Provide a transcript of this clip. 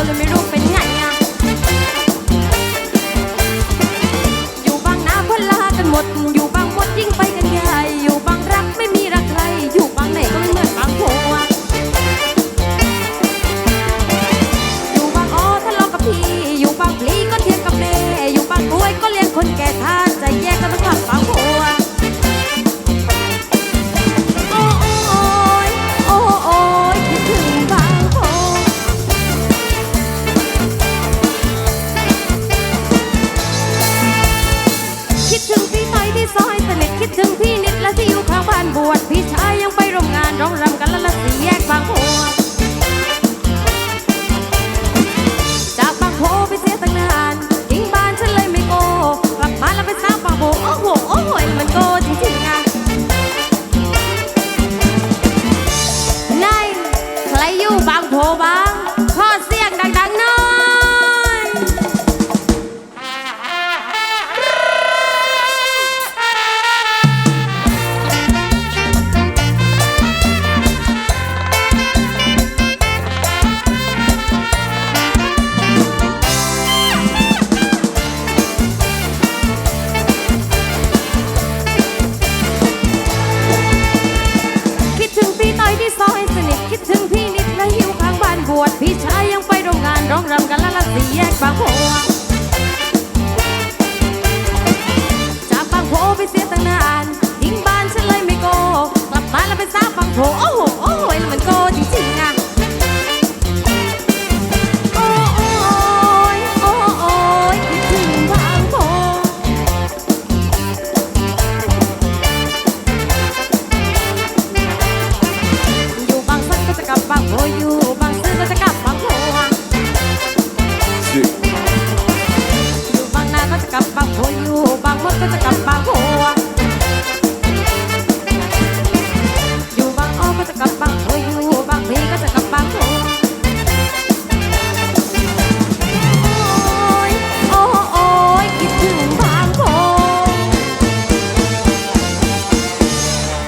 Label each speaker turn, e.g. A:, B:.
A: olho me างบ้านบวชพี่ชายยังไปร่วมงานร้องรำกันละละสีแยกบางโพจากบางโพไปเสียตั้งนานทิ้งบ้านฉันเลยไม่โกกลับมาแล้วไปสร้างบางโพโอ้โห ที่ซอยสนิทคิดถึงพี่นิดและหิวข้างบ้านบวชพี่ชายยังไปโรงงานร้องรำกันละละสีแยกบางโพจากบางโพไปเสียตั้งนานทิ้งบ้านฉันเลยไม่โก กลับบ้านแล้วไปสร้างบางโพ ก็จะกลับบา